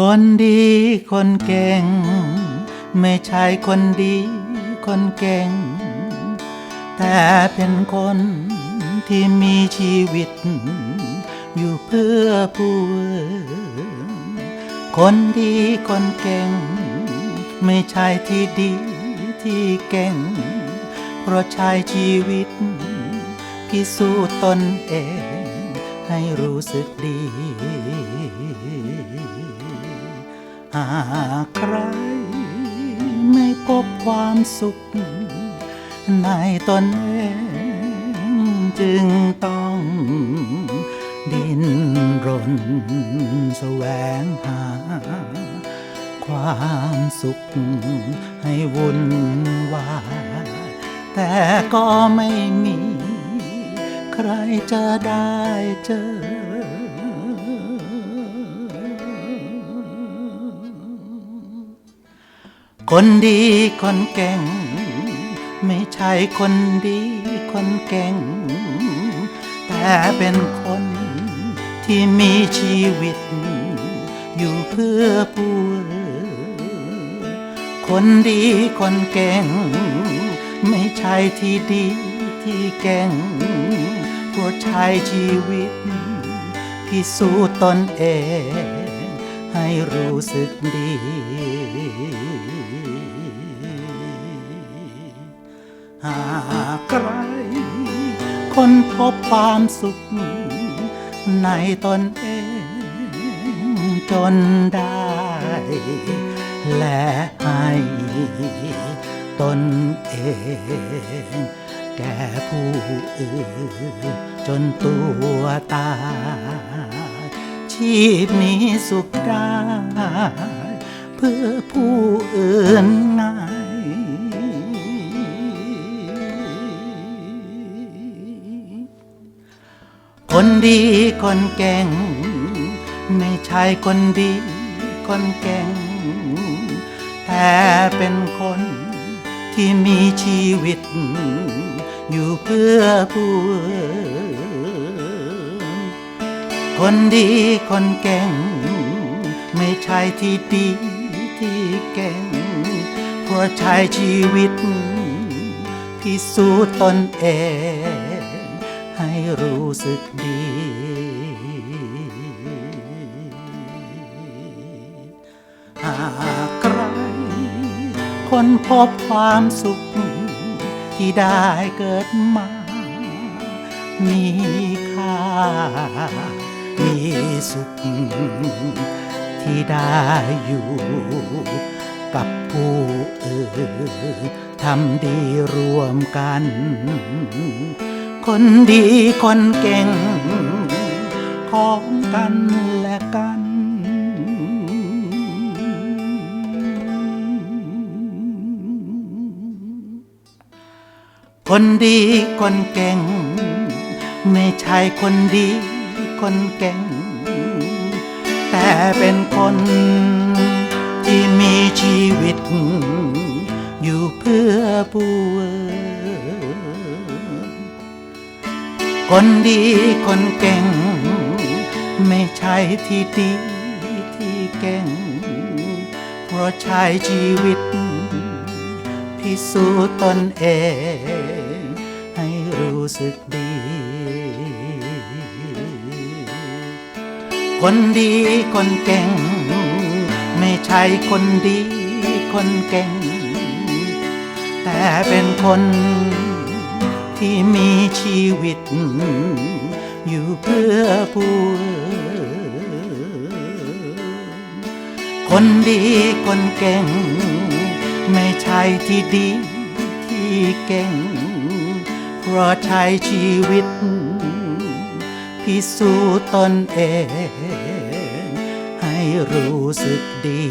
คนดีคนเก่ง ไม่ใช่คนดีคนเก่ง แต่เป็นคนที่มีชีวิต อยู่เพื่อผู้อื่นคนดีคนเก่ง ไม่ใช่ที่ดีที่เก่ง เพราะใช้ชีวิต พิสูจน์ตนเอง ให้รู้สึกดี หากใคร ไม่พบความสุข ในตนเองจึงต้องดิ้นรนแสวงหา ความสุขให้วุ่นวายแต่ก็ไม่มี ใครจะได้เจอ คนดีคนเก่ง ไม่ใช่คนดีคนเก่ง แต่เป็นคนที่มีชีวิต อยู่เพื่อผู้คนดีคนเก่ง ไม่ใช่ที่ดีที่เก่งเพราะใช้ชีวิต พิสูจน์ตนเอง ให้รู้สึกดี หากใครคนพบความสุข ในตนเองจนได้ และให้ตนเองแก่ผู้อื่นจนตัวตาย ชีพนี้สุขได้เพื่อผู้อื่นไงคนดีคนเก่ง ไม่ใช่คนดีคนเก่ง แต่เป็นคนที่มีชีวิต อยู่เพื่อผู้อื่น คนดีคนเก่ง ไม่ใช่ที่ดีที่เก่งเพราะใช้ชีวิต พิสูจน์ตนเอง ให้รู้สึกดี หากใคร คนพบความสุข ที่ได้เกิดมา มีค่า มีสุข ที่ได้อยู่กับผู้อื่นทำดีรวมกัน คนดีคนเก่ง ของกันและกันคนดีคนเก่ง ไม่ใช่คนดี คนเก่ง แต่เป็นคนที่มีชีวิต อยู่เพื่อผู้คนดีคนเก่ง ไม่ใช่ที่ดีที่เก่ง เพราะใช้ชีวิต พิสูจน์ตนเอง ให้รู้สึกดี คนดีคนเก่ง ไม่ใช่คนดีคนเก่ง แต่เป็นคนที่มีชีวิต อยู่เพื่อผู้ คนดีคนเก่ง ไม่ใช่ที่ดีที่เก่ง เพราะใช้ชีวิต พิสูจน์ตนเอง ให้รู้สึกดี